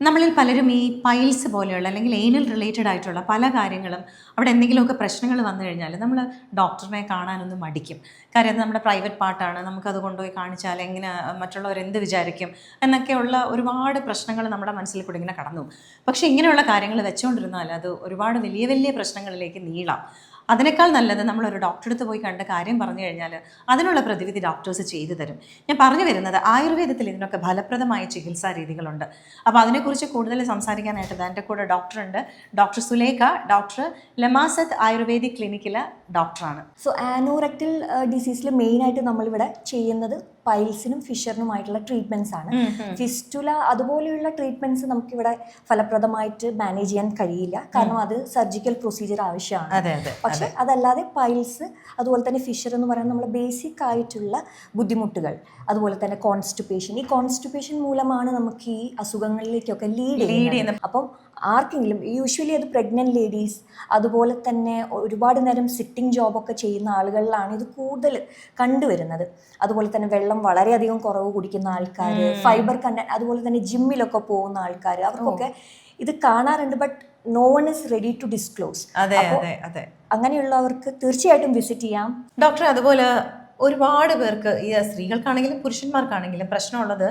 നമ്മളിൽ പലരും ഈ പൈൽസ് പോലെയുള്ള അല്ലെങ്കിൽ ഏനൽ റിലേറ്റഡ് ആയിട്ടുള്ള പല കാര്യങ്ങളും അവിടെ എന്തെങ്കിലുമൊക്കെ പ്രശ്നങ്ങൾ വന്നു കഴിഞ്ഞാൽ നമ്മൾ ഡോക്ടറിനെ കാണാനൊന്നും മടിക്കും. കാര്യം അത് നമ്മുടെ പ്രൈവറ്റ് പാർട്ടാണ് നമുക്കത് കൊണ്ടുപോയി കാണിച്ചാൽ എങ്ങനെ മറ്റുള്ളവർ എന്ത് വിചാരിക്കും എന്നൊക്കെയുള്ള ഒരുപാട് പ്രശ്നങ്ങൾ നമ്മുടെ മനസ്സിൽ കൂടി ഇങ്ങനെ കടന്നു പോകും. പക്ഷേ ഇങ്ങനെയുള്ള കാര്യങ്ങൾ വെച്ചുകൊണ്ടിരുന്നാൽ അത് ഒരുപാട് വലിയ വലിയ പ്രശ്നങ്ങളിലേക്ക് നീളാം. അതിനേക്കാൾ നല്ലത് നമ്മളൊരു ഡോക്ടറെ അടുത്ത് പോയി കണ്ട കാര്യം പറഞ്ഞു കഴിഞ്ഞാൽ അതിനുള്ള പ്രതിവിധി ഡോക്ടേഴ്സ് ചെയ്തു തരും. ഞാൻ പറഞ്ഞു വരുന്നത് ആയുർവേദത്തിൽ ഇതിനൊക്കെ ഫലപ്രദമായ ചികിത്സാ രീതികളുണ്ട്. അപ്പോൾ അതിനെക്കുറിച്ച് കൂടുതൽ സംസാരിക്കാനായിട്ട് എന്റെ കൂടെ ഡോക്ടറുണ്ട്. ഡോക്ടർ സുലേഖ ഡോക്ടർ ലമാസത്ത് ആയുർവേദിക് ക്ലിനിക്കിലെ ഡോക്ടറാണ്. സോ ആനോറക്റ്റൽ ഡിസീസിൽ മെയിനായിട്ട് നമ്മളിവിടെ ചെയ്യുന്നത് പൈൽസിനും ഫിഷറിനുമായിട്ടുള്ള ട്രീറ്റ്മെന്റ്സ് ആണ്. ഫിസ്റ്റുല അതുപോലെയുള്ള ട്രീറ്റ്മെന്റ്സ് നമുക്ക് ഇവിടെ ഫലപ്രദമായിട്ട് മാനേജ് ചെയ്യാൻ കഴിയില്ല. കാരണം അത് സർജിക്കൽ പ്രൊസീജിയർ ആവശ്യമാണ്. പക്ഷെ അതല്ലാതെ പൈൽസ് അതുപോലെ തന്നെ ഫിഷർ എന്ന് പറയുന്നത് നമ്മൾ ബേസിക് ആയിട്ടുള്ള ബുദ്ധിമുട്ടുകൾ. അതുപോലെ തന്നെ കോൺസ്റ്റിപ്പേഷൻ ഈ കോൺസ്റ്റിപ്പേഷൻ മൂലമാണ് നമുക്ക് ഈ അസുഖങ്ങളിലേക്കൊക്കെ ലീഡ് ചെയ്യുന്നത്. അപ്പം ആർക്കെങ്കിലും യൂഷ്വലി അത് പ്രഗ്നന്റ് ലേഡീസ് അതുപോലെ തന്നെ ഒരുപാട് നേരം സിറ്റിംഗ് ജോബൊക്കെ ചെയ്യുന്ന ആളുകളിലാണ് ഇത് കൂടുതൽ കണ്ടുവരുന്നത്. അതുപോലെ തന്നെ വെള്ളം വളരെയധികം കുറവ് കുടിക്കുന്ന ആൾക്കാർ ഫൈബർ കണ്ട അതുപോലെ തന്നെ ജിമ്മിലൊക്കെ പോകുന്ന ആൾക്കാർ അവർക്കൊക്കെ ഇത് കാണാറുണ്ട് but no one is ready to disclose അതെ അതെ അതെ. അങ്ങനെയുള്ളവർക്ക് തീർച്ചയായിട്ടും വിസിറ്റ് ചെയ്യാം. ഡോക്ടർ അതുപോലെ ഒരുപാട് പേർക്ക് ഈ സ്ത്രീകൾക്കാണെങ്കിലും പുരുഷന്മാർക്കാണെങ്കിലും പ്രശ്നമുള്ളത്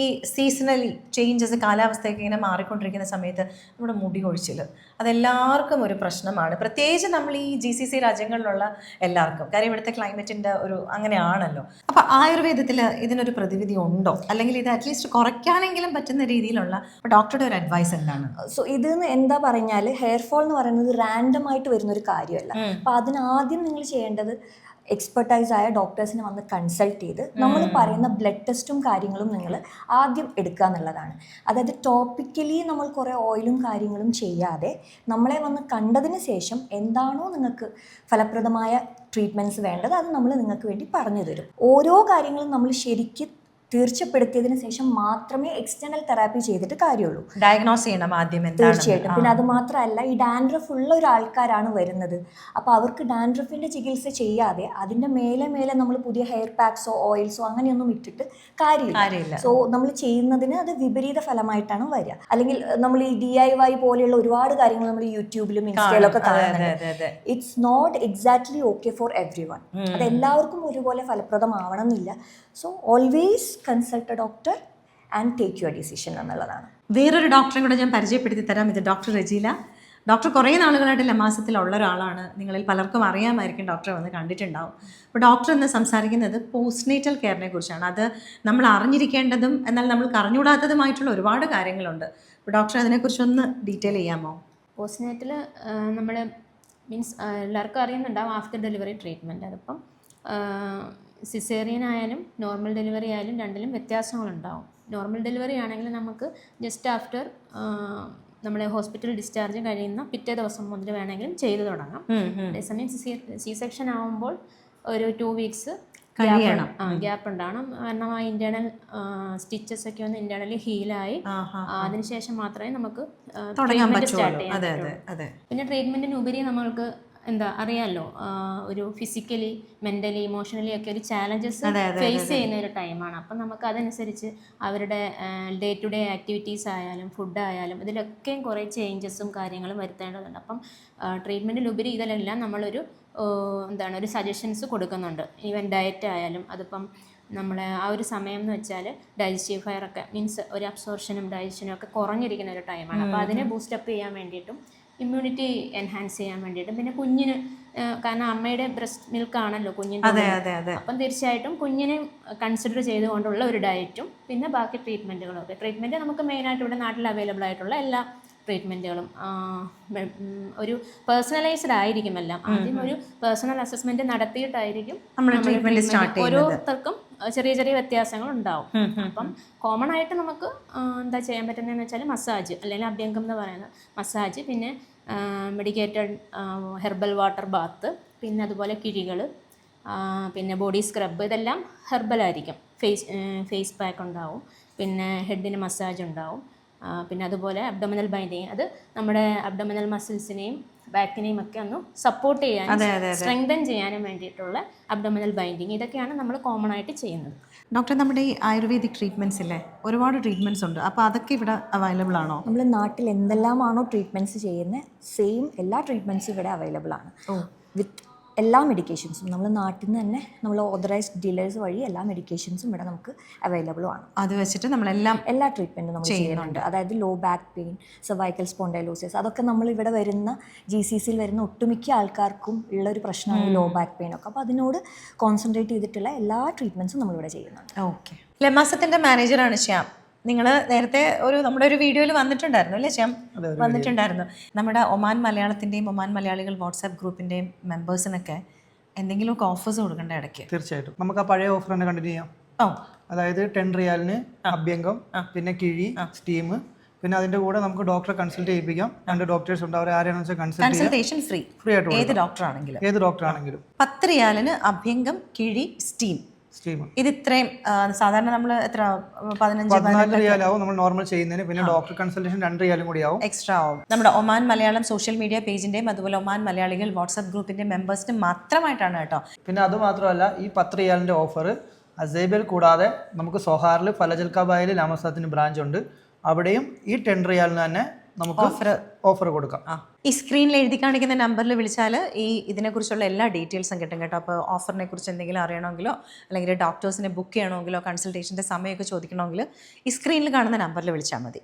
ഈ സീസണലി ചേഞ്ചസ് കാലാവസ്ഥയൊക്കെ ഇങ്ങനെ മാറിക്കൊണ്ടിരിക്കുന്ന സമയത്ത് നമ്മുടെ മുടി കൊഴിച്ചിൽ അതെല്ലാവർക്കും ഒരു പ്രശ്നമാണ്. പ്രത്യേകിച്ച് നമ്മൾ ഈ ജി സി സി രാജ്യങ്ങളിലുള്ള എല്ലാവർക്കും. കാര്യം ഇവിടുത്തെ ക്ലൈമറ്റിന്റെ ഒരു അങ്ങനെയാണല്ലോ. അപ്പോൾ ആയുർവേദത്തിൽ ഇതിനൊരു പ്രതിവിധി ഉണ്ടോ? അല്ലെങ്കിൽ ഇത് അറ്റ്ലീസ്റ്റ് കുറയ്ക്കാനെങ്കിലും പറ്റുന്ന രീതിയിലുള്ള ഡോക്ടറുടെ ഒരു അഡ്വൈസ് എന്താണ്? സോ ഇത് എന്താ പറഞ്ഞാൽ ഹെയർ ഫോൾ എന്ന് പറയുന്നത് റാൻഡം ആയിട്ട് വരുന്ന ഒരു കാര്യമല്ല അപ്പോൾ അതിനാദ്യം നിങ്ങൾ ചെയ്യേണ്ടത് എക്സ്പെർട്ടൈസ് ആയ ഡോക്ടേഴ്സിനെ വന്ന് കൺസൾട്ട് ചെയ്ത് നമ്മൾ പറയുന്ന ബ്ലഡ് ടെസ്റ്റും കാര്യങ്ങളും നിങ്ങൾ ആദ്യം എടുക്കുക എന്നുള്ളതാണ്. അതായത് ടോപ്പിക്കലി നമ്മൾ കുറേ ഓയിലും കാര്യങ്ങളും ചെയ്യാതെ നമ്മളെ വന്ന് കണ്ടതിന് ശേഷം എന്താണോ നിങ്ങൾക്ക് ഫലപ്രദമായ ട്രീറ്റ്മെന്റ്സ് വേണ്ടത് അത് നമ്മൾ നിങ്ങൾക്ക് വേണ്ടി പറഞ്ഞു തരും. ഓരോ കാര്യങ്ങളും നമ്മൾ ശരിക്കും തീർച്ചപ്പെടുത്തിയതിന് ശേഷം മാത്രമേ എക്സ്റ്റേണൽ തെറാപ്പി ചെയ്തിട്ട് കാര്യമുള്ളൂ. ഡയഗ്നോസ് ചെയ്യണം ആദ്യം തീർച്ചയായിട്ടും. പിന്നെ അത് മാത്രമല്ല ഈ ഡാൻഡ്രഫ് ഉള്ള ഒരാൾക്കാരാണ് വരുന്നത്. അപ്പോൾ അവർക്ക് ഡാൻഡ്രഫിന്റെ ചികിത്സ ചെയ്യാതെ അതിന്റെ മേലെ മേലെ നമ്മൾ പുതിയ ഹെയർ പാക്സോ ഓയിൽസോ അങ്ങനെയൊന്നും ഇട്ടിട്ട് കാര്യമില്ല. സോ നമ്മൾ ചെയ്യുന്നതിന് അത് വിപരീത ഫലമായിട്ടാണ് വരിക. അല്ലെങ്കിൽ നമ്മൾ ഈ ഡി ഐ വൈ പോലെയുള്ള ഒരുപാട് കാര്യങ്ങൾ നമ്മൾ യൂട്യൂബിലും ഇൻസ്റ്റയിലും ഒക്കെ അതെ കാണുന്നുണ്ട്. It's not exactly okay for everyone അത് എല്ലാവർക്കും ഒരുപോലെ ഫലപ്രദമാവണം എന്നില്ല so always consult a doctor and take your decision എന്നുള്ളതാണ്. വേറൊരു ഡോക്ടറെ കൂടെ ഞാൻ പരിചയപ്പെടുത്തി തരാം. ഇത് ഡോക്ടർ രജീല ഡോക്ടർ കുറേ നാളുകളായിട്ട് ലമാസത്തിലുള്ള ഒരാളാണ്. നിങ്ങളിൽ പലർക്കും അറിയാമായിരിക്കും ഡോക്ടറെ വന്ന് കണ്ടിട്ടുണ്ടാവും. അപ്പോൾ ഡോക്ടർ ഇന്ന് സംസാരിക്കുന്നത് പോസ്റ്റ്നേറ്റൽ കെയറിനെ കുറിച്ചാണ്. അത് നമ്മൾ അറിഞ്ഞിരിക്കേണ്ടതും എന്നാൽ നമ്മൾക്ക് അറിഞ്ഞുകൂടാത്തതുമായിട്ടുള്ള ഒരുപാട് കാര്യങ്ങളുണ്ട്. അപ്പോൾ ഡോക്ടർ അതിനെക്കുറിച്ചൊന്ന് ഡീറ്റെയിൽ ചെയ്യാമോ? പോസ്റ്റ്നേറ്റൽ നമ്മൾ മീൻസ് എല്ലാവർക്കും അറിയുന്നുണ്ടാവും ആഫ്റ്റർ ഡെലിവറി ട്രീറ്റ്മെന്റ് അതിപ്പം സിസേറിയൻ ആയാലും നോർമൽ ഡെലിവറി ആയാലും രണ്ടിലും വ്യത്യാസങ്ങളുണ്ടാവും. നോർമൽ ഡെലിവറി ആണെങ്കിൽ നമുക്ക് ജസ്റ്റ് ആഫ്റ്റർ നമ്മളെ ഹോസ്പിറ്റൽ ഡിസ്ചാർജ് കഴിയുന്ന പിറ്റേ ദിവസം മുതൽ വേണമെങ്കിലും ചെയ്തു തുടങ്ങാം. അതേസമയം സി സെക്ഷൻ ആവുമ്പോൾ ഒരു ടു വീക്സ് കഴിയണം. ഗ്യാപ്പ് ഉണ്ടാവണം. കാരണം ആ ഇന്റേണൽ സ്റ്റിച്ചസ് ഒക്കെ ഒന്ന് ഇന്റേണലി ഹീലായി. അതിനുശേഷം മാത്രമേ നമുക്ക് സ്റ്റാർട്ട് ചെയ്യാൻ പിന്നെ ട്രീറ്റ്മെന്റിന് ഉപരി നമ്മൾക്ക് എന്താ അറിയാലോ ഒരു ഫിസിക്കലി മെന്റലി ഇമോഷണലി ഒക്കെ ഒരു ചാലഞ്ചസ് ഫേസ് ചെയ്യുന്ന ഒരു ടൈമാണ് അപ്പം നമുക്ക് അതനുസരിച്ച് അവരുടെ ഡേ ടു ഡേ ആക്ടിവിറ്റീസ് ആയാലും ഫുഡ് ആയാലും ഇതിലൊക്കെയും കുറേ ചേഞ്ചസും കാര്യങ്ങളും വരുത്തേണ്ടതുണ്ട്. അപ്പം ട്രീറ്റ്മെന്റിലുപരി ഇതിലെല്ലാം നമ്മളൊരു എന്താണ് ഒരു സജഷൻസ് കൊടുക്കുന്നുണ്ട്. ഈവൻ ഡയറ്റ് ആയാലും അതിപ്പം നമ്മളെ ആ ഒരു സമയം എന്ന് വെച്ചാൽ ഡൈജസ്റ്റീവ് ഫയറൊക്കെ മീൻസ് ഒരു അബ്സോർഷനും ഡൈജഷനും ഒക്കെ കുറഞ്ഞിരിക്കുന്ന ഒരു ടൈമാണ് അപ്പോൾ അതിനെ ബൂസ്റ്റപ്പ് ചെയ്യാൻ വേണ്ടിയിട്ടും ഇമ്മ്യൂണിറ്റി എൻഹാൻസ് ചെയ്യാൻ വേണ്ടിയിട്ട്. പിന്നെ കുഞ്ഞിന് കാരണം അമ്മയുടെ ബ്രസ്റ്റ് മിൽക്ക് ആണല്ലോ കുഞ്ഞിന്റെ അപ്പം തീർച്ചയായിട്ടും കുഞ്ഞിനെ കൺസിഡർ ചെയ്തുകൊണ്ടുള്ള ഒരു ഡയറ്റും പിന്നെ ബാക്കി ട്രീറ്റ്മെന്റുകളും ഒക്കെ. ട്രീറ്റ്മെന്റ് നമുക്ക് മെയിനായിട്ട് ഇവിടെ നാട്ടിൽ അവൈലബിൾ ആയിട്ടുള്ള എല്ലാ ട്രീറ്റ്മെന്റുകളും ഒരു പേഴ്സണലൈസ്ഡ് ആയിരിക്കും എല്ലാം. ആദ്യം ഒരു പേഴ്സണൽ അസസ്മെന്റ് നടത്തിയിട്ടായിരിക്കും നമ്മൾ. ഓരോരുത്തർക്കും ചെറിയ ചെറിയ വ്യത്യാസങ്ങൾ ഉണ്ടാവും അപ്പം കോമൺ ആയിട്ട് നമുക്ക് എന്താ ചെയ്യാൻ പറ്റുന്നതെന്ന് വെച്ചാൽ മസാജ് അല്ലെങ്കിൽ അഭ്യംഗം എന്ന് പറയുന്നത് മസാജ് പിന്നെ മെഡിക്കേറ്റഡ് ഹെർബൽ വാട്ടർ ബാത്ത് പിന്നെ അതുപോലെ കിഴികൾ പിന്നെ ബോഡി സ്ക്രബ് ഇതെല്ലാം ഹെർബലായിരിക്കും ഫേസ് ഫേസ് പാക്ക് ഉണ്ടാവും. പിന്നെ ഹെഡിന് മസാജ് ഉണ്ടാവും. പിന്നെ അതുപോലെ അബ്ഡോമിനൽ ബൈൻഡിങ് അത് നമ്മുടെ അബ്ഡോമിനൽ മസിൽസിനെയും ബാക്കിനെയും ഒക്കെ ഒന്ന് സപ്പോർട്ട് ചെയ്യാനും സ്ട്രെങ്തൻ ചെയ്യാനും വേണ്ടിയിട്ടുള്ള അബ്ഡോമിനൽ ബൈൻഡിങ് ഇതൊക്കെയാണ് നമ്മൾ കോമൺ ആയിട്ട് ചെയ്യുന്നത്. ഡോക്ടർ നമ്മുടെ ഈ ആയുർവേദിക് ട്രീറ്റ്മെന്റ്സ് ഇല്ലേ? ഒരുപാട് ട്രീറ്റ്മെന്റ്സ് ഉണ്ട്. അപ്പോൾ അതൊക്കെ ഇവിടെ അവൈലബിൾ ആണോ? നമ്മൾ നാട്ടിൽ എന്തെല്ലാമാണോ ട്രീറ്റ്മെന്റ്സ് ചെയ്യുന്നത് സെയിം എല്ലാ ട്രീറ്റ്മെന്റ്സും ഇവിടെ അവൈലബിൾ ആണ്. വിത്ത് എല്ലാ മെഡിക്കേഷൻസും നമ്മൾ നാട്ടിൽ നിന്ന് തന്നെ നമ്മൾ ഓതറൈസ്ഡ് ഡീലേഴ്സ് വഴി എല്ലാ മെഡിക്കേഷൻസും ഇവിടെ നമുക്ക് അവൈലബിളും ആണ്. അത് വെച്ചിട്ട് നമ്മളെല്ലാം എല്ലാ ട്രീറ്റ്മെന്റും നമ്മൾ ചെയ്യുന്നുണ്ട്. അതായത് low back pain cervical spondylosis അതൊക്കെ നമ്മൾ ഇവിടെ വരുന്ന ജി സി സിയിൽ വരുന്ന ഒട്ടുമിക്ക ആൾക്കാർക്കും ഉള്ള ഒരു പ്രശ്നമാണ് ലോ ബാക്ക് പെയിൻ ഒക്കെ. അപ്പോൾ അതിനോട് കോൺസെൻട്രേറ്റ് ചെയ്തിട്ടുള്ള എല്ലാ ട്രീറ്റ്മെന്റ്സും നമ്മളിവിടെ ചെയ്യുന്നുണ്ട്. ഓക്കെ ലെമാസത്തിന്റെ മാനേജറാണ് ശ്യാം. നിങ്ങൾ നേരത്തെ ഒരു നമ്മുടെ ഒരു വീഡിയോയിൽ വന്നിട്ടുണ്ടായിരുന്നു അല്ലേ ശ്യാം? വന്നിട്ടുണ്ടായിരുന്നു. നമ്മുടെ ഒമാൻ മലയാളത്തിന്റെയും ഒമാൻ മലയാളികൾ വാട്സാപ്പ് ഗ്രൂപ്പിന്റെയും മെമ്പേഴ്സിനൊക്കെ എന്തെങ്കിലുമൊക്കെ ഓഫേഴ്സ് കൊടുക്കേണ്ട ഇടയ്ക്ക്. തീർച്ചയായിട്ടും. നമുക്ക് ആ പഴയ ഓഫർ തന്നെ കണ്ടിന്യൂ ചെയ്യാം. അതായത് ടെൻ റിയാലിന് അഭ്യംഗം പിന്നെ കിഴി സ്റ്റീം പിന്നെ അതിന്റെ കൂടെ നമുക്ക് ഡോക്ടറെ കൺസൾട്ട് ചെയ്യിപ്പിക്കാം. രണ്ട് ഡോക്ടേഴ്സ് ഉണ്ട് അവരെ ആരെയാണെന്ന് വെച്ചാൽ കൺസൾട്ടേഷൻ ഫ്രീ. ഫ്രീ ആയിട്ട് ഏത് ഡോക്ടർ ആണെങ്കിലും ഏത് ഡോക്ടർ ആണെങ്കിലും പത്ത് റിയാലിന് അഭ്യംഗം കിഴി സ്റ്റീം. ഇത് ഇത്രയും സാധാരണ നമ്മൾ എത്ര പതിനഞ്ച് റിയാലാവും നമ്മൾ നോർമൽ ചെയ്യുന്നതിന്. പിന്നെ ഡോക്ടർ കൺസൾട്ടേഷൻ രണ്ട് റിയാലും കൂടി ആവും. എക്സ്ട്രാ ആവും. നമ്മുടെ ഒമാൻ മലയാളം സോഷ്യൽ മീഡിയ പേജിന്റെയും അതുപോലെ ഒമാൻ മലയാളികൾ വാട്സ്ആപ്പ് ഗ്രൂപ്പിന്റെ മെമ്പേഴ്സിന് മാത്രമായിട്ടാണ് കേട്ടോ. പിന്നെ അത് മാത്രമല്ല ഈ പത്ത് റിയാലിന്റെ ഓഫർ അസേബിൽ കൂടാതെ നമുക്ക് സൊഹാറിൽ ഫലജൽക്കാബായിൽ ലാമസാത്തിന് ബ്രാഞ്ച് ഉണ്ട്. അവിടെയും ഈ ടെൻ റിയാലിന് തന്നെ നമുക്ക് ഓഫർ ഓഫർ കൊടുക്കാം. ഈ സ്ക്രീനിൽ എഴുതി കാണിക്കുന്ന നമ്പറിൽ വിളിച്ചാൽ ഈ ഇതിനെക്കുറിച്ചുള്ള എല്ലാ ഡീറ്റെയിൽസും കിട്ടും കേട്ടോ. അപ്പോൾ ഓഫറിനെ കുറിച്ച് എന്തെങ്കിലും അറിയണമെങ്കിലോ അല്ലെങ്കിൽ ഡോക്ടേഴ്സിനെ ബുക്ക് ചെയ്യണമെങ്കിലോ കൺസൾട്ടേഷന്റെ സമയമൊക്കെ ചോദിക്കണമെങ്കിൽ ഈ സ്ക്രീനിൽ കാണുന്ന നമ്പറിൽ വിളിച്ചാൽ മതി.